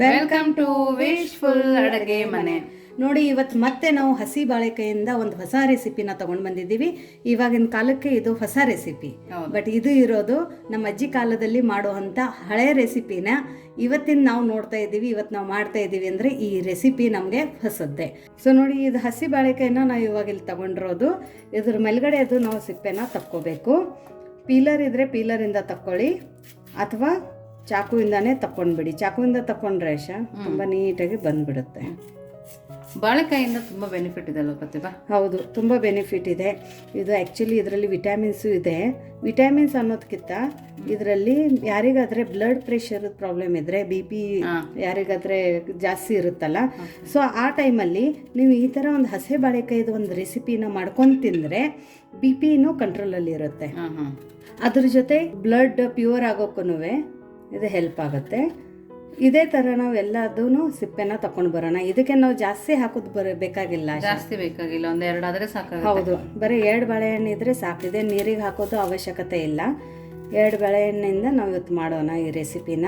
Welcome to wishful ಅಡುಗೆ ಮನೆ. ನೋಡಿ ಇವತ್ತು ಮತ್ತೆ ನಾವು ಹಸಿ ಬಾಳೆಕಾಯಿಂದ ಒಂದು ಹೊಸ ರೆಸಿಪಿನ ತಗೊಂಡು ಬಂದಿದ್ದೀವಿ. ಇವಾಗಿನ ಕಾಲಕ್ಕೆ ಇದು ಹೊಸ ರೆಸಿಪಿ. ಬಟ್ ಇದು ಇರೋದು ನಮ್ಮ ಅಜ್ಜಿ ಕಾಲದಲ್ಲಿ ಮಾಡುವಂಥ ಹಳೆ ರೆಸಿಪಿನ ಇವತ್ತಿನ ನಾವು ನೋಡ್ತಾ ಇದ್ದೀವಿ ಇವತ್ತು ನಾವು ಮಾಡ್ತಾ ಇದ್ದೀವಿ ಅಂದರೆ ಈ ರೆಸಿಪಿ ನಮಗೆ ಹೊಸದ್ದೇ. ಸೊ ನೋಡಿ ಇದು ಹಸಿ ಬಾಳೆಕಾಯಿನ ನಾವು ಇವಾಗ ಇಲ್ಲಿ ತಗೊಂಡಿರೋದು. ಇದ್ರ ಮೇಲ್ಗಡೆ ಅದು ನಾವು ಸಿಪ್ಪೆನ ತಕ್ಕೋಬೇಕು. ಪೀಲರ್ ಇದ್ದರೆ ಪೀಲರಿಂದ ತಕ್ಕೊಳ್ಳಿ. ಅಥವಾ ಚಾಕುವಿಂದಾನೇ ತಕ್ಕೊಂಡ್ಬಿಡಿ. ಚಾಕುವಿಂದ ತಕೊಂಡ್ರೆ ಶ ತುಂಬ ನೀಟಾಗಿ ಬಂದ್ಬಿಡುತ್ತೆ. ಬಾಳೆಕಾಯಿಂದ ತುಂಬ ಬೆನಿಫಿಟ್ ಇದೆ ಅಲ್ವಾ ಪ್ರತಿಭಾ? ಹೌದು ತುಂಬ ಬೆನಿಫಿಟ್ ಇದೆ. ಇದು ಆ್ಯಕ್ಚುಲಿ ಇದರಲ್ಲಿ ವಿಟಾಮಿನ್ಸು ಇದೆ. ವಿಟಾಮಿನ್ಸ್ ಅನ್ನೋದಕ್ಕಿಂತ ಇದರಲ್ಲಿ ಯಾರಿಗಾದರೆ ಬ್ಲಡ್ ಪ್ರೆಷರ್ ಪ್ರಾಬ್ಲಮ್ ಇದ್ದರೆ ಬಿ ಪಿ ಯಾರಿಗಾದರೆ ಜಾಸ್ತಿ ಇರುತ್ತಲ್ಲ ಸೊ ಆ ಟೈಮಲ್ಲಿ ನೀವು ಈ ಥರ ಒಂದು ಹಸೆ ಬಾಳೆಕಾಯಿದು ಒಂದು ರೆಸಿಪಿನ ಮಾಡ್ಕೊಂಡು ತಿಂದರೆ ಬಿ ಪಿನೂ ಕಂಟ್ರೋಲಲ್ಲಿ ಇರುತ್ತೆ ಅದ್ರ ಜೊತೆ ಬ್ಲಡ್ ಪ್ಯೂರ್ ಆಗೋಕ್ಕೂ ಇದು ಹೆಲ್ಪ್ ಆಗುತ್ತೆ. ಇದೇ ಥರ ನಾವು ಎಲ್ಲದೂ ಸಿಪ್ಪೆನ ತಕೊಂಡು ಬರೋಣ. ಇದಕ್ಕೆ ನಾವು ಜಾಸ್ತಿ ಹಾಕೋದು ಬರ ಬೇಕಾಗಿಲ್ಲ ಜಾಸ್ತಿ ಬೇಕಾಗಿಲ್ಲ ಒಂದ್ ಆದರೆ ಸಾಕಾಗುತ್ತೆ. ಹೌದು. ಬರೀ ಎರಡು ಬಾಳೆಹಣ್ಣು ಇದ್ರೆ ಸಾಕಿದೆ ನೀರಿಗೆ ಹಾಕೋದು ಅವಶ್ಯಕತೆ ಇಲ್ಲ. ಎರಡು ಬಾಳೆಹಣ್ಣಿಂದ ನಾವು ಇವತ್ತು ಮಾಡೋಣ ಈ ರೆಸಿಪಿನ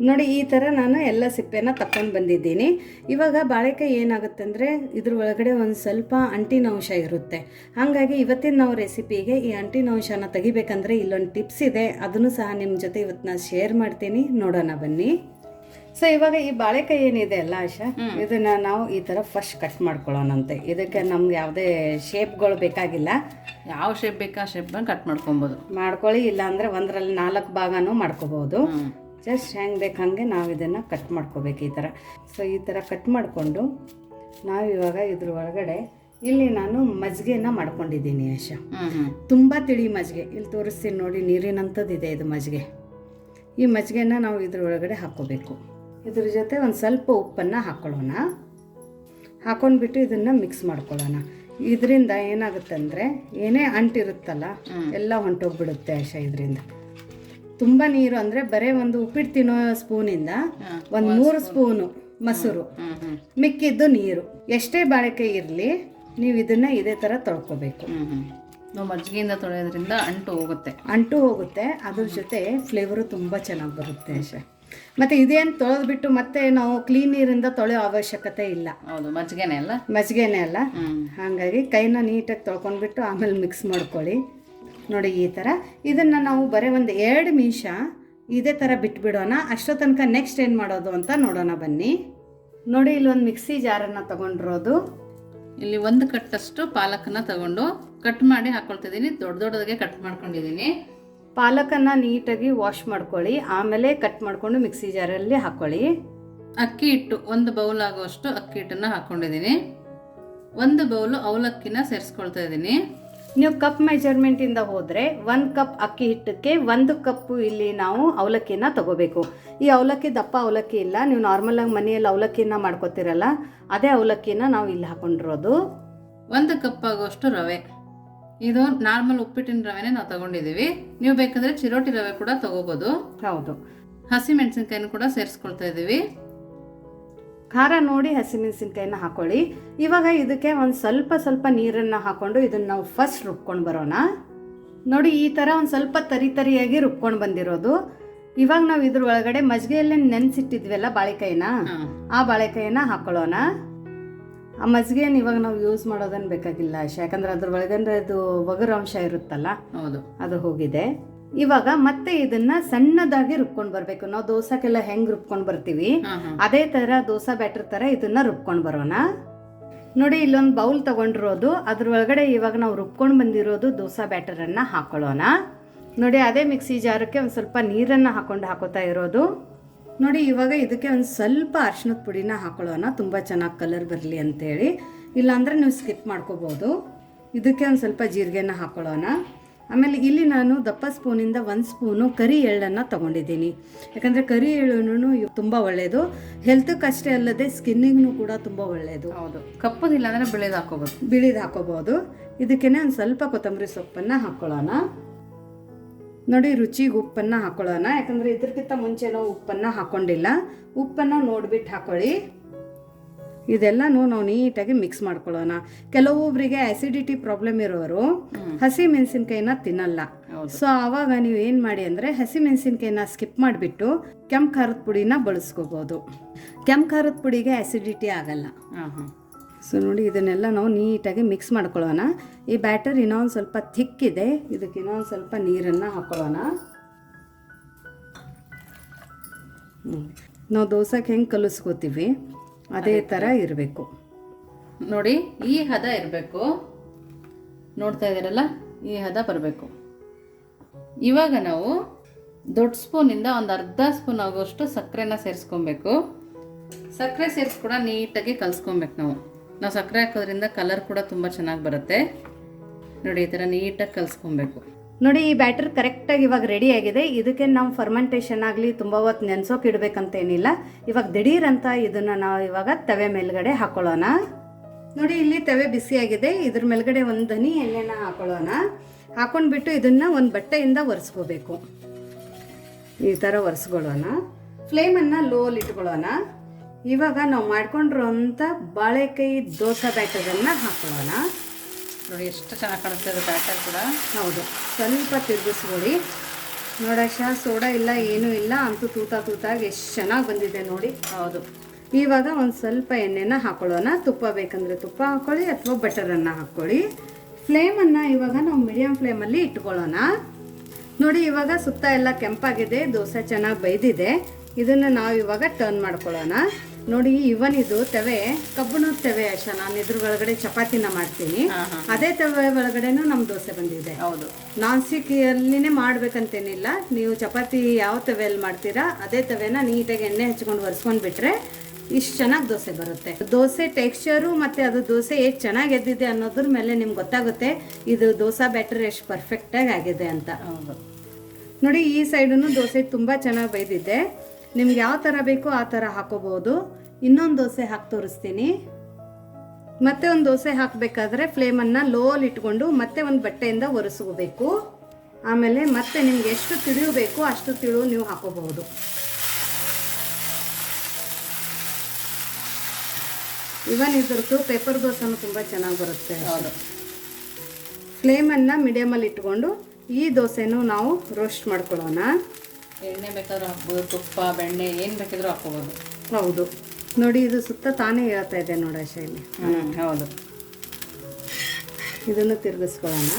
ನೋಡಿ ಈ ಥರ ನಾನು ಎಲ್ಲ ಸಿಪ್ಪೆನ ತಕ್ಕೊಂಡು ಬಂದಿದ್ದೀನಿ. ಇವಾಗ ಬಾಳೆಕಾಯಿ ಏನಾಗುತ್ತೆ ಅಂದರೆ ಇದ್ರ ಒಳಗಡೆ ಒಂದು ಸ್ವಲ್ಪ ಅಂಟಿನ ಅಂಶ ಇರುತ್ತೆ. ಹಾಗಾಗಿ ಇವತ್ತಿನ ನಾವು ರೆಸಿಪಿಗೆ ಈ ಅಂಟಿನ ಅಂಶನ ತೆಗಿಬೇಕಂದ್ರೆ ಇಲ್ಲೊಂದು ಟಿಪ್ಸ್ ಇದೆ. ಅದನ್ನು ಸಹ ನಿಮ್ಮ ಜೊತೆ ಇವತ್ತು ನಾನು ಶೇರ್ ಮಾಡ್ತೀನಿ. ನೋಡೋಣ ಬನ್ನಿ. ಸೊ ಇವಾಗ ಈ ಬಾಳೆಕಾಯಿ ಏನಿದೆ ಅಲ್ಲ ಆಶಾ? ಇದನ್ನ ನಾವು ಈ ಥರ ಫಸ್ಟ್ ಕಟ್ ಮಾಡ್ಕೊಳ್ಳೋಣಂತೆ. ಇದಕ್ಕೆ ನಮ್ಗೆ ಯಾವುದೇ ಶೇಪ್ಗಳು ಬೇಕಾಗಿಲ್ಲ. ಯಾವ ಶೇಪ್ ಬೇಕಾ ಶೇಪ್ ಕಟ್ ಮಾಡ್ಕೊಬೋದು. ಮಾಡ್ಕೊಳ್ಳಿ ಇಲ್ಲ ಅಂದ್ರೆ ಒಂದರಲ್ಲಿ ನಾಲ್ಕು ಭಾಗನೂ ಮಾಡ್ಕೋಬೋದು. ಹ್ಮ್. ಜಸ್ಟ್ ಹೆಂಗೆ ಬೇಕು ಹಾಗೆ ನಾವು ಇದನ್ನು ಕಟ್ ಮಾಡ್ಕೋಬೇಕು ಈ ಥರ ಸೊ ಈ ಥರ ಕಟ್ ಮಾಡಿಕೊಂಡು ನಾವಿವಾಗ ಇದ್ರ ಒಳಗಡೆ ಇಲ್ಲಿ ನಾನು ಮಜ್ಜಿಗೆನ ಮಾಡ್ಕೊಂಡಿದ್ದೀನಿ ಯಶ ತುಂಬ ತಿಳಿ ಮಜ್ಜಿಗೆ ಇಲ್ಲಿ ತೋರಿಸ್ತೀನಿ ನೋಡಿ ನೀರಿನಂಥದ್ದಿದೆ ಇದು ಮಜ್ಜಿಗೆ ಈ ಮಜ್ಜಿಗೆನ ನಾವು ಇದ್ರ ಒಳಗಡೆ ಹಾಕ್ಕೋಬೇಕು ಇದ್ರ ಜೊತೆ ಒಂದು ಸ್ವಲ್ಪ ಉಪ್ಪನ್ನು ಹಾಕ್ಕೊಳ್ಳೋಣ ಹಾಕೊಂಡ್ಬಿಟ್ಟು ಇದನ್ನು ಮಿಕ್ಸ್ ಮಾಡ್ಕೊಳ್ಳೋಣ. ಇದರಿಂದ ಏನಾಗುತ್ತೆ ಅಂದರೆ ಏನೇ ಅಂಟಿರುತ್ತಲ್ಲ ಎಲ್ಲ ಹೊಂಟೋಗ್ಬಿಡುತ್ತೆ ಯಶ ಇದರಿಂದ. ತುಂಬ ನೀರು ಅಂದರೆ ಬರೀ ಒಂದು ಉಪ್ಪಿಟ್ಟು ತಿನ್ನೋ ಸ್ಪೂನಿಂದ ಒಂದು ಮೂರು ಸ್ಪೂನು. ಮೊಸರು. ಮಿಕ್ಕಿದ್ದು ನೀರು. ಎಷ್ಟೇ ಬಾಳಿಕೆ ಇರಲಿ ನೀವು ಇದನ್ನ ಇದೇ ಥರ ತೊಳ್ಕೊಬೇಕು. ನಾವು ಮಜ್ಜಿಗೆಯಿಂದ ತೊಳೆಯೋದ್ರಿಂದ ಅಂಟು ಹೋಗುತ್ತೆ. ಅಂಟು ಹೋಗುತ್ತೆ. ಅದ್ರ ಜೊತೆ ಫ್ಲೇವರು ತುಂಬ ಚೆನ್ನಾಗಿ ಬರುತ್ತೆ ಆಶಾ. ಮತ್ತು ಇದೇನು ತೊಳೆದ್ಬಿಟ್ಟು ಮತ್ತೆ ನಾವು ಕ್ಲೀನ್ ನೀರಿಂದ ತೊಳೆಯೋ ಅವಶ್ಯಕತೆ ಇಲ್ಲ. ಹೌದು ಮಜ್ಜಿಗೆನೆ ಅಲ್ಲ? ಮಜ್ಜಿಗೆನೇ ಅಲ್ಲ. ಹಾಗಾಗಿ ಕೈನ ನೀಟಾಗಿ ತೊಳ್ಕೊಂಡ್ಬಿಟ್ಟು ಆಮೇಲೆ ಮಿಕ್ಸ್ ಮಾಡ್ಕೊಳ್ಳಿ. ನೋಡಿ ಈ ಥರ. ಇದನ್ನು ನಾವು ಬರೀ ಒಂದು ಎರಡು ನಿಮಿಷ ಇದೇ ಥರ ಬಿಟ್ಬಿಡೋಣ. ಅಷ್ಟೋ ತನಕ ನೆಕ್ಸ್ಟ್ ಏನು ಮಾಡೋದು ಅಂತ ನೋಡೋಣ ಬನ್ನಿ. ನೋಡಿ ಇಲ್ಲೊಂದು ಮಿಕ್ಸಿ ಜಾರನ್ನು ತೊಗೊಂಡಿರೋದು. ಇಲ್ಲಿ ಒಂದು ಕಟ್ಟಷ್ಟು ಪಾಲಕನ್ನು ತಗೊಂಡು ಕಟ್ ಮಾಡಿ ಹಾಕೊಳ್ತಿದ್ದೀನಿ. ದೊಡ್ಡ ದೊಡ್ಡದಾಗೆ ಕಟ್ ಮಾಡ್ಕೊಂಡಿದ್ದೀನಿ. ಪಾಲಕನ್ನು ನೀಟಾಗಿ ವಾಶ್ ಮಾಡ್ಕೊಳ್ಳಿ. ಆಮೇಲೆ ಕಟ್ ಮಾಡಿಕೊಂಡು ಮಿಕ್ಸಿ ಜಾರಲ್ಲಿ ಹಾಕ್ಕೊಳ್ಳಿ ಅಕ್ಕಿ ಹಿಟ್ಟು ಒಂದು ಬೌಲ್ ಆಗುವಷ್ಟು ಅಕ್ಕಿ ಹಿಟ್ಟನ್ನು ಹಾಕೊಂಡಿದ್ದೀನಿ. ಒಂದು ಬೌಲು ಅವಲಕ್ಕಿನ ಸೇರಿಸ್ಕೊಳ್ತಾ ಇದ್ದೀನಿ. ನೀವು ಕಪ್ ಮೆಜರ್ಮೆಂಟಿಂದ ಹೋದರೆ ಒಂದು ಕಪ್ ಅಕ್ಕಿ ಹಿಟ್ಟಕ್ಕೆ ಒಂದು ಕಪ್ಪು ಇಲ್ಲಿ ನಾವು ಅವಲಕ್ಕಿನ ತಗೋಬೇಕು. ಈ ಅವಲಕ್ಕಿ ದಪ್ಪ ಅವಲಕ್ಕಿ ಇಲ್ಲ ನೀವು ನಾರ್ಮಲಾಗಿ ಮನೆಯಲ್ಲಿ ಅವಲಕ್ಕಿನ ಮಾಡ್ಕೋತಿರಲ್ಲ ಅದೇ ಅವಲಕ್ಕಿನ ನಾವು ಇಲ್ಲಿ ಹಾಕೊಂಡಿರೋದು. ಒಂದು ಕಪ್ ಆಗುವಷ್ಟು ರವೆ. ಇದು ನಾರ್ಮಲ್ ಉಪ್ಪಿಟ್ಟಿನ ರವೆನೇ ನಾವು ತಗೊಂಡಿದ್ದೀವಿ. ನೀವು ಬೇಕಾದರೆ ಚಿರೋಟಿ ರವೆ ಕೂಡ ತಗೋಬೋದು. ಹೌದು. ಹಸಿ ಮೆಣಸಿನ್ಕಾಯಿನೂ ಕೂಡ ಸೇರಿಸ್ಕೊಳ್ತಾ ಇದ್ದೀವಿ. ಖಾರ ನೋಡಿ ಹಸಿಮೆಣಸಿನ್ಕಾಯಿನ ಹಾಕೊಳ್ಳಿ. ಇವಾಗ ಇದಕ್ಕೆ ಒಂದು ಸ್ವಲ್ಪ ಸ್ವಲ್ಪ ನೀರನ್ನು ಹಾಕ್ಕೊಂಡು ಇದನ್ನು ನಾವು ಫಸ್ಟ್ ರುಬ್ಕೊಂಡು ಬರೋಣ. ನೋಡಿ ಈ ಥರ ಒಂದು ಸ್ವಲ್ಪ ತರಿ ತರಿಯಾಗಿ ರುಬ್ಕೊಂಡು ಬಂದಿರೋದು. ಇವಾಗ ನಾವು ಇದ್ರ ಒಳಗಡೆ ಮಜ್ಗೆಯಲ್ಲೇ ನೆನೆಸಿಟ್ಟಿದ್ವಲ್ಲ ಬಾಳೆಕಾಯಿನ? ಆ ಬಾಳೆಕಾಯಿನ ಹಾಕೊಳ್ಳೋಣ. ಆ ಮಜ್ಜಿಗೆಯನ್ನು ಇವಾಗ ನಾವು ಯೂಸ್ ಮಾಡೋದನ್ನು ಬೇಕಾಗಿಲ್ಲ. ಯಾಕಂದ್ರೆ ಅದ್ರ ಒಳಗಂದ್ರೆ ಅದು ಒಗರು ಅಂಶ ಇರುತ್ತಲ್ಲ? ಹೌದು. ಅದು ಹೋಗಿದೆ. ಇವಾಗ ಮತ್ತೆ ಇದನ್ನ ಸಣ್ಣದಾಗಿ ರುಬ್ಕೊಂಡು ಬರಬೇಕು. ನಾವು ದೋಸೆಗೆಲ್ಲ ಹೆಂಗ್ ರುಬ್ಕೊಂಡು ಬರ್ತೀವಿ? ಅದೇ ತರ ದೋಸೆ ಬ್ಯಾಟರ್ ತರ ಇದನ್ನ ರುಬ್ಕೊಂಡು ಬರೋಣ. ನೋಡಿ ಇಲ್ಲೊಂದು ಬೌಲ್ ತಗೊಂಡಿರೋದು. ಅದ್ರ ಒಳಗಡೆ ಇವಾಗ ನಾವು ರುಬ್ಕೊಂಡು ಬಂದಿರೋದು ದೋಸೆ ಬ್ಯಾಟರನ್ನು ಹಾಕೊಳ್ಳೋಣ. ನೋಡಿ ಅದೇ ಮಿಕ್ಸಿ ಜಾರಕ್ಕೆ ಒಂದು ಸ್ವಲ್ಪ ನೀರನ್ನು ಹಾಕೊಂಡು ಹಾಕೋತಾ ಇರೋದು. ನೋಡಿ ಇವಾಗ ಇದಕ್ಕೆ ಒಂದು ಸ್ವಲ್ಪ ಅರ್ಶಿನದ ಪುಡಿನ ಹಾಕೊಳ್ಳೋಣ. ತುಂಬ ಚೆನ್ನಾಗಿ ಕಲರ್ ಬರಲಿ ಅಂತೇಳಿ. ಇಲ್ಲಾಂದರೆ ನೀವು ಸ್ಕಿಪ್ ಮಾಡ್ಕೋಬೋದು. ಇದಕ್ಕೆ ಒಂದು ಸ್ವಲ್ಪ ಜೀರಿಗೆನ ಹಾಕೊಳ್ಳೋಣ. ಆಮೇಲೆ ಇಲ್ಲಿ ನಾನು ದಪ್ಪ ಸ್ಪೂನಿಂದ ಒಂದು ಸ್ಪೂನು ಕರಿ ಎಳ್ಳನ್ನು ತಗೊಂಡಿದ್ದೀನಿ. ಯಾಕಂದರೆ ಕರಿ ಎಳ್ಳು ತುಂಬ ಒಳ್ಳೆಯದು ಹೆಲ್ತ್ಗೆ ಅಷ್ಟೇ ಅಲ್ಲದೆ ಸ್ಕಿನ್ನಿಗೂ ಕೂಡ ತುಂಬ ಒಳ್ಳೆಯದು ಹೌದು. ಕಪ್ಪದಿಲ್ಲ ಅಂದ್ರೆ ಬೆಳೆದು ಹಾಕೋಬೋದು ಬಿಳಿದು ಹಾಕೋಬೋದು ಇದಕ್ಕೇನೆ ಒಂದು ಸ್ವಲ್ಪ ಕೊತ್ತಂಬರಿ ಸೊಪ್ಪನ್ನು ಹಾಕ್ಕೊಳ್ಳೋಣ ನೋಡಿ ರುಚಿಗೆ ಉಪ್ಪನ್ನು ಹಾಕ್ಕೊಳ್ಳೋಣ ಯಾಕಂದರೆ ಇದಕ್ಕಿಂತ ಮುಂಚೆ ನಾವು ಉಪ್ಪನ್ನು ಹಾಕ್ಕೊಂಡಿಲ್ಲ ಉಪ್ಪನ್ನು ನೋಡ್ಬಿಟ್ಟು ಹಾಕೊಳ್ಳಿ. ಇದೆಲ್ಲನೂ ನಾವು ನೀಟಾಗಿ ಮಿಕ್ಸ್ ಮಾಡ್ಕೊಳ್ಳೋಣ. ಕೆಲವೊಬ್ಬರಿಗೆ ಆಸಿಡಿಟಿ ಪ್ರಾಬ್ಲಮ್ ಇರೋರು ಹಸಿ ಮೆಣಸಿನ್ಕಾಯಿನ ತಿನ್ನಲ್ಲ. ಸೊ ಆವಾಗ ನೀವು ಏನು ಮಾಡಿ ಅಂದರೆ ಹಸಿ ಮೆಣಸಿನ್ಕಾಯಿನ ಸ್ಕಿಪ್ ಮಾಡಿಬಿಟ್ಟು ಕೆಂಪು ಖಾರದ ಪುಡಿನ ಬಳಸ್ಕೋಬೋದು. ಕೆಂಪು ಖಾರದ ಪುಡಿಗೆ ಆಸಿಡಿಟಿ ಆಗಲ್ಲ. ಸೊ ನೋಡಿ ಇದನ್ನೆಲ್ಲ ನಾವು ನೀಟಾಗಿ ಮಿಕ್ಸ್ ಮಾಡ್ಕೊಳ್ಳೋಣ. ಈ ಬ್ಯಾಟರ್ ಇನ್ನೊಂದು ಸ್ವಲ್ಪ ಥಿಕ್ ಇದೆ ಇದಕ್ಕೆ ಇನ್ನೊಂದು ಸ್ವಲ್ಪ ನೀರನ್ನು ಹಾಕ್ಕೊಳ್ಳೋಣ ಹ್ಮ್. ನಾವು ದೋಸೆಗೆ ಹೆಂಗೆ ಕಲಿಸ್ಕೋತೀವಿ? ಅದೇ ಥರ ಇರಬೇಕು. ನೋಡಿ ಈ ಹದ ಇರಬೇಕು. ನೋಡ್ತಾ ಇದ್ದೀರಲ್ಲ ಈ ಹದ ಬರಬೇಕು. ಇವಾಗ ನಾವು ದೊಡ್ಡ ಸ್ಪೂನಿಂದ ಒಂದು ಅರ್ಧ ಸ್ಪೂನ್ ಆಗೋಷ್ಟು ಸಕ್ಕರೆನ ಸೇರಿಸ್ಕೊಬೇಕು. ಸಕ್ಕರೆ ಸೇರಿಸಿ ಕೂಡ ನೀಟಾಗಿ ಕಲಿಸ್ಕೊಬೇಕು ನಾವು. ನಾವು ಸಕ್ಕರೆ ಹಾಕೋದ್ರಿಂದ ಕಲರ್ ಕೂಡ ತುಂಬ ಚೆನ್ನಾಗಿ ಬರುತ್ತೆ. ನೋಡಿ ಈ ಥರ ನೀಟಾಗಿ ಕಲಿಸ್ಕೊಬೇಕು. ನೋಡಿ, ಈ ಬ್ಯಾಟರ್ ಕರೆಕ್ಟಾಗಿ ಇವಾಗ ರೆಡಿ ಆಗಿದೆ. ಇದಕ್ಕೆ ನಾವು ಫರ್ಮೆಂಟೇಷನ್ ಆಗಲಿ ತುಂಬ ಹೊತ್ತು ನೆನೆಸೋಕೆ ಇಡಬೇಕಂತ ಏನಿಲ್ಲ ಇವಾಗ ದಿಢೀರಂತ ಇದನ್ನು ನಾವು ಇವಾಗ ತವೆ ಮೇಲ್ಗಡೆ ಹಾಕೊಳ್ಳೋಣ. ನೋಡಿ, ಇಲ್ಲಿ ತವೆ ಬಿಸಿಯಾಗಿದೆ ಇದ್ರ ಮೇಲ್ಗಡೆ ಒಂದು ಹನಿ ಎಣ್ಣೆನ ಹಾಕೊಳ್ಳೋಣ. ಹಾಕೊಂಡ್ಬಿಟ್ಟು ಇದನ್ನು ಒಂದು ಬಟ್ಟೆಯಿಂದ ಒರೆಸ್ಕೋಬೇಕು. ಈ ಥರ ಒರೆಸ್ಕೊಳ್ಳೋಣ. ಫ್ಲೇಮನ್ನು ಲೋಲಿ ಇಟ್ಕೊಳ್ಳೋಣ. ಇವಾಗ ನಾವು ಮಾಡ್ಕೊಂಡಿರೋಂಥ ಬಾಳೆಕಾಯಿ ದೋಸೆ ಬ್ಯಾಟರನ್ನು ಹಾಕೊಳ್ಳೋಣ. ನೋಡಿ ಎಷ್ಟು ಚೆನ್ನಾಗಿ ಕಾಣಿಸ್ತಾ ಇದೆ ಬ್ಯಾಟರ್ ಕೂಡ. ಹೌದು. ಸ್ವಲ್ಪ ತಿರುಗಿಸ್ಕೊಳ್ಳಿ. ನೋಡಶ ಸೋಡಾ ಇಲ್ಲ ಏನೂ ಇಲ್ಲ ಅಂತೂ ತೂತ ತೂತಾಗಿ ಎಷ್ಟು ಚೆನ್ನಾಗಿ ಬಂದಿದೆ ನೋಡಿ. ಹೌದು. ಇವಾಗ ಒಂದು ಸ್ವಲ್ಪ ಎಣ್ಣೆನ ಹಾಕೊಳ್ಳೋಣ. ತುಪ್ಪ ಬೇಕಂದರೆ ತುಪ್ಪ ಹಾಕ್ಕೊಳ್ಳಿ ಅಥವಾ ಬಟರನ್ನು ಹಾಕ್ಕೊಳ್ಳಿ ಫ್ಲೇಮನ್ನು ಇವಾಗ ನಾವು ಮೀಡಿಯಮ್ ಫ್ಲೇಮಲ್ಲಿ ಇಟ್ಕೊಳ್ಳೋಣ. ನೋಡಿ ಇವಾಗ ಸುತ್ತ ಎಲ್ಲ ಕೆಂಪಾಗಿದೆ ದೋಸೆ ಚೆನ್ನಾಗಿ ಬೈದಿದೆ ಇದನ್ನು ನಾವು ಇವಾಗ ಟರ್ನ್ ಮಾಡ್ಕೊಳ್ಳೋಣ. ನೋಡಿ ಇವನ್ ಇದು ತವೆ ಕಬ್ಬಣದ ತವೆ ಅಶ ನಾನು ಇದ್ರ ಒಳಗಡೆ ಚಪಾತಿನ ಮಾಡ್ತೀನಿ. ಅದೇ ತವೆ ಒಳಗಡೆನೂ ನಮ್ ದೋಸೆ ಬಂದಿದೆ. ಹೌದು. ನಾನ್ ಸ್ಟಿಕ್ಕಲ್ಲಿನೇ ಮಾಡ್ಬೇಕಂತೇನಿಲ್ಲ. ನೀವು ಚಪಾತಿ ಯಾವ ತವೆಯಲ್ಲಿ ಮಾಡ್ತೀರಾ ಅದೇ ತವೆನ ನೀಟಾಗಿ ಎಣ್ಣೆ ಹಚ್ಕೊಂಡು ಒರ್ಸ್ಕೊಂಡ್ ಬಿಟ್ರೆ ಇಷ್ಟು ಚೆನ್ನಾಗಿ ದೋಸೆ ಬರುತ್ತೆ. ದೋಸೆ ಟೆಕ್ಸ್ಚರು ಮತ್ತು ಅದು ದೋಸೆ ಎಷ್ಟು ಚೆನ್ನಾಗಿ ಎದ್ದಿದೆ ಅನ್ನೋದ್ರ ಮೇಲೆ ನಿಮ್ಗೆ ಗೊತ್ತಾಗುತ್ತೆ ಇದು ದೋಸೆ ಬ್ಯಾಟರ್ ಎಷ್ಟು ಪರ್ಫೆಕ್ಟಾಗಿ ಆಗಿದೆ ಅಂತ. ಹೌದು. ನೋಡಿ ಈ ಸೈಡೂ ದೋಸೆ ತುಂಬ ಚೆನ್ನಾಗಿ ಬೈದಿದೆ ನಿಮ್ಗೆ ಯಾವ ಥರ ಬೇಕೋ ಆ ಥರ ಹಾಕೋಬಹುದು ಇನ್ನೊಂದು ದೋಸೆ ಹಾಕಿ ತೋರಿಸ್ತೀನಿ. ಮತ್ತೆ ಒಂದು ದೋಸೆ ಹಾಕಬೇಕಾದ್ರೆ ಫ್ಲೇಮನ್ನು ಲೋಲ್ಲಿ ಇಟ್ಕೊಂಡು ಮತ್ತೆ ಒಂದು ಬಟ್ಟೆಯಿಂದ ಒರೆಸ್ಕೋಬೇಕು. ಆಮೇಲೆ ಮತ್ತೆ ನಿಮ್ಗೆ ಎಷ್ಟು ತಿಳಿಯು ಬೇಕೋ ಅಷ್ಟು ತಿಳು ನೀವು ಹಾಕೋಬಹುದು. ಇವನ್ ಇದ್ರದ್ದು ಪೇಪರ್ ದೋಸೆನೂ ತುಂಬ ಚೆನ್ನಾಗಿ ಬರುತ್ತೆ. ಹೌದು. ಫ್ಲೇಮನ್ನು ಮೀಡಿಯಮಲ್ಲಿ ಇಟ್ಕೊಂಡು ಈ ದೋಸೆನೂ ನಾವು ರೋಸ್ಟ್ ಮಾಡ್ಕೊಳ್ಳೋಣ. ಎಣ್ಣೆ ಬೇಕಾದ್ರೂ ಹಾಕ್ಬೋದು ತುಪ್ಪ ಬೆಣ್ಣೆ ಏನು ಬೇಕಿದ್ರೂ ಹಾಕ್ಕೋಬೋದು. ಹೌದು. ನೋಡಿ ಇದು ಸುತ್ತ ತಾನೇ ಹೇಳ್ತಾ ಇದೆ ನೋಡ ಶೈಲಿ ಹೌದು. ಇದನ್ನು ತಿರುಗಿಸ್ಕೊಳ್ಳೋಣ.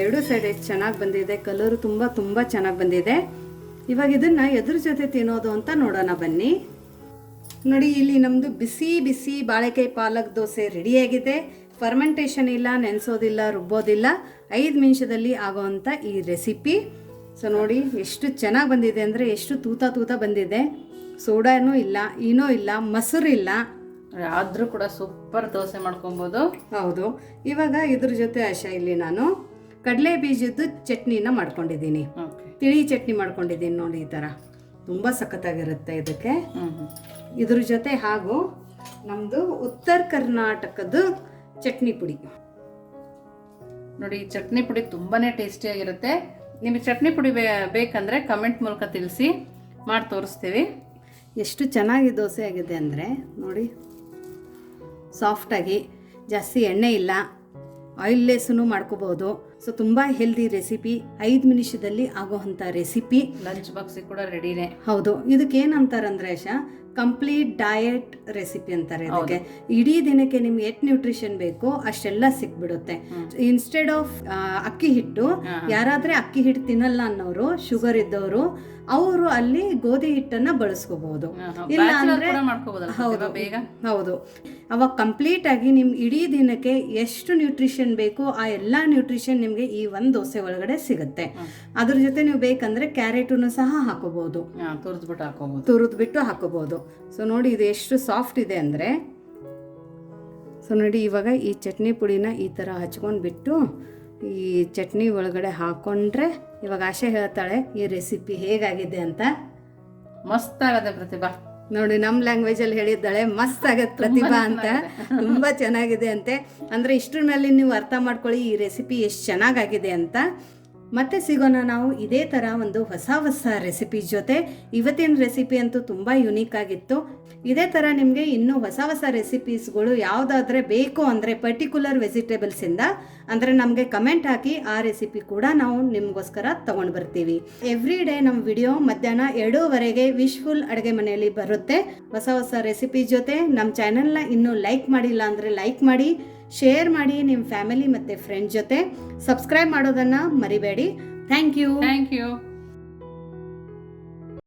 ಎರಡು ಸೈಡ್ ಎಷ್ಟು ಚೆನ್ನಾಗಿ ಬಂದಿದೆ. ಕಲರು ತುಂಬ ತುಂಬ ಚೆನ್ನಾಗಿ ಬಂದಿದೆ. ಇವಾಗ ಇದನ್ನ ಎದ್ರ ಜೊತೆ ತಿನ್ನೋದು ಅಂತ ನೋಡೋಣ ಬನ್ನಿ. ನೋಡಿ ಇಲ್ಲಿ ನಮ್ಮದು ಬಿಸಿ ಬಿಸಿ ಬಾಳೆಕಾಯಿ ಪಾಲಕ್ ದೋಸೆ ರೆಡಿಯಾಗಿದೆ ಫರ್ಮೆಂಟೇಷನ್ ಇಲ್ಲ ನೆನೆಸೋದಿಲ್ಲ ರುಬ್ಬೋದಿಲ್ಲ. ಐದು ನಿಮಿಷದಲ್ಲಿ ಆಗೋವಂಥ ಈ ರೆಸಿಪಿ ಸೊ ನೋಡಿ ಎಷ್ಟು ಚೆನ್ನಾಗಿ ಬಂದಿದೆ ಅಂದರೆ ಎಷ್ಟು ತೂತ ತೂತ ಬಂದಿದೆ. ಸೋಡಾನೂ ಇಲ್ಲ ಏನೂ ಇಲ್ಲ ಮೊಸರು ಇಲ್ಲ. ಆದರೂ ಕೂಡ ಸೂಪರ್ ದೋಸೆ ಮಾಡ್ಕೊಬೋದು. ಹೌದು. ಇವಾಗ ಇದ್ರ ಜೊತೆ ಆಶ ಇಲ್ಲಿ ನಾನು ಕಡಲೆ ಬೀಜದ ಚಟ್ನಿನ ಮಾಡ್ಕೊಂಡಿದ್ದೀನಿ. ತಿಳಿ ಚಟ್ನಿ ಮಾಡ್ಕೊಂಡಿದ್ದೀನಿ ನೋಡಿ ಈ ಥರ ತುಂಬ ಸಖತ್ತಾಗಿರುತ್ತೆ ಇದಕ್ಕೆ. ಇದ್ರ ಜೊತೆ ಹಾಗೂ ನಮ್ಮದು ಉತ್ತರ ಕರ್ನಾಟಕದ ಚಟ್ನಿ ಪುಡಿ. ನೋಡಿ ಈ ಚಟ್ನಿ ಪುಡಿ ತುಂಬಾ ಟೇಸ್ಟಿಯಾಗಿರುತ್ತೆ ನಿಮಗೆ ಚಟ್ನಿ ಪುಡಿ ಬೇ ಬೇಕಂದರೆ ಕಮೆಂಟ್ ಮೂಲಕ ತಿಳಿಸಿ ಮಾಡಿ ತೋರಿಸ್ತೀವಿ. ಎಷ್ಟು ಚೆನ್ನಾಗಿ ದೋಸೆ ಆಗಿದೆ ಅಂದರೆ ನೋಡಿ ಸಾಫ್ಟಾಗಿ ಜಾಸ್ತಿ ಎಣ್ಣೆ ಇಲ್ಲ ಆಯಿಲ್ಲೆಸ್ಸೂ ಮಾಡ್ಕೋಬೋದು ಸೊ ತುಂಬ ಹೆಲ್ದಿ ರೆಸಿಪಿ ಐದು ನಿಮಿಷದಲ್ಲಿ ಆಗೋವಂಥ ರೆಸಿಪಿ ಲಂಚ್ ಬಾಕ್ಸಿಗೆ ಕೂಡ ರೆಡಿನೇ ಹೌದು. ಇದಕ್ಕೆ ಏನಂತಾರಂದ್ರೆ ಆಶಾ ಕಂಪ್ಲೀಟ್ ಡಯಟ್ ರೆಸಿಪಿ ಅಂತಾರೆ ಅದಕ್ಕೆ ಇಡೀ ದಿನಕ್ಕೆ ನಿಮ್ಗೆ ಎಷ್ಟು ನ್ಯೂಟ್ರಿಷನ್ ಬೇಕೋ ಅಷ್ಟೆಲ್ಲ ಸಿಕ್ಬಿಡುತ್ತೆ. ಇನ್ಸ್ಟೆಡ್ ಆಫ್ ಅಕ್ಕಿ ಹಿಟ್ಟು ಯಾರಾದ್ರೆ ಅಕ್ಕಿ ಹಿಟ್ಟು ತಿನ್ನಲ್ಲ ಅನ್ನೋರು ಶುಗರ್ ಇದ್ದವರು ಅವರು ಅಲ್ಲಿ ಗೋಧಿ ಹಿಟ್ಟನ್ನ ಬಳಸ್ಕೋಬಹುದು ಇಲ್ಲ ಅಂದ್ರೆ ಬೇಗ? ಹೌದು. ಅವಾಗ ಕಂಪ್ಲೀಟ್ ಆಗಿ ನಿಮ್ ಇಡೀ ದಿನಕ್ಕೆ ಎಷ್ಟು ನ್ಯೂಟ್ರಿಷನ್ ಬೇಕೋ ಆ ಎಲ್ಲಾ ನ್ಯೂಟ್ರಿಷನ್ ನಿಮ್ಗೆ ಈ ಒಂದು ದೋಸೆ ಒಳಗಡೆ ಸಿಗುತ್ತೆ. ಅದ್ರ ಜೊತೆ ನೀವು ಬೇಕಂದ್ರೆ ಕ್ಯಾರೆಟನ್ನು ಸಹ ಹಾಕೋಬಹುದು ತುರಿದ್ಬಿಟ್ಟು ಹಾಕೋಬಹುದು ತುರಿದ್ಬಿಟ್ಟು ಹಾಕೋಬಹುದು ಸೊ ನೋಡಿ ಇದು ಎಷ್ಟು ಸಾಫ್ಟ್ ಇದೆ ಅಂದರೆ ಸೊ ನೋಡಿ ಇವಾಗ ಈ ಚಟ್ನಿ ಪುಡಿನ ಈ ಥರ ಹಚ್ಕೊಂಡು ಬಿಟ್ಟು ಈ ಚಟ್ನಿ ಒಳಗಡೆ ಹಾಕೊಂಡ್ರೆ ಇವಾಗ ಆಶೆ ಹೇಳ್ತಾಳೆ ಈ ರೆಸಿಪಿ ಹೇಗಾಗಿದೆ ಅಂತ. ಮಸ್ತ್ ಆಗತ್ತೆ ಪ್ರತಿಭಾ. ನೋಡಿ ನಮ್ಮ ಲ್ಯಾಂಗ್ವೇಜಲ್ಲಿ ಹೇಳಿದ್ದಾಳೆ ಮಸ್ತ್ ಆಗತ್ತೆ ಪ್ರತಿಭಾ ಅಂತ. ತುಂಬ ಚೆನ್ನಾಗಿದೆ ಅಂತೆ. ಅಂದರೆ ಇಷ್ಟರ ಮೇಲೆ ನೀವು ಅರ್ಥ ಮಾಡ್ಕೊಳ್ಳಿ ಈ ರೆಸಿಪಿ ಎಷ್ಟು ಚೆನ್ನಾಗಾಗಿದೆ ಅಂತ. ಮತ್ತೆ ಸಿಗೋಣ ನಾವು ಇದೇ ಥರ ಒಂದು ಹೊಸ ಹೊಸ ರೆಸಿಪಿ ಜೊತೆ. ಇವತ್ತಿನ ರೆಸಿಪಿ ಅಂತೂ ತುಂಬ ಯುನೀಕ್ ಆಗಿತ್ತು. ಇದೇ ಥರ ನಿಮಗೆ ಇನ್ನೂ ಹೊಸ ಹೊಸ ರೆಸಿಪೀಸ್ಗಳು ಯಾವುದಾದ್ರೆ ಬೇಕು ಅಂದರೆ ಪರ್ಟಿಕ್ಯುಲರ್ ವೆಜಿಟೇಬಲ್ಸಿಂದ ಅಂದರೆ ನಮಗೆ ಕಮೆಂಟ್ ಹಾಕಿ ಆ ರೆಸಿಪಿ ಕೂಡ ನಾವು ನಿಮಗೋಸ್ಕರ ತೊಗೊಂಡು ಬರ್ತೀವಿ. ಎವ್ರಿ ಡೇ ನಮ್ಮ ವಿಡಿಯೋ ಮಧ್ಯಾಹ್ನ ಎರಡೂವರೆಗೆ ವಿಶ್ಫುಲ್ ಅಡುಗೆ ಮನೆಯಲ್ಲಿ ಬರುತ್ತೆ. ಹೊಸ ಹೊಸ ರೆಸಿಪಿ ಜೊತೆ ನಮ್ಮ ಚಾನೆಲ್ನ ಇನ್ನೂ ಲೈಕ್ ಮಾಡಿಲ್ಲ ಅಂದರೆ ಲೈಕ್ ಮಾಡಿ. ಶೇರ್ ಮಾಡಿ ನಿಮ್ಮ ಫ್ಯಾಮಿಲಿ ಮತ್ತು ಫ್ರೆಂಡ್ ಜೊತೆ. ಸಬ್ಸ್ಕ್ರೈಬ್ ಮಾಡೋದನ್ನು ಮರಿಬೇಡಿ. Thank you thank you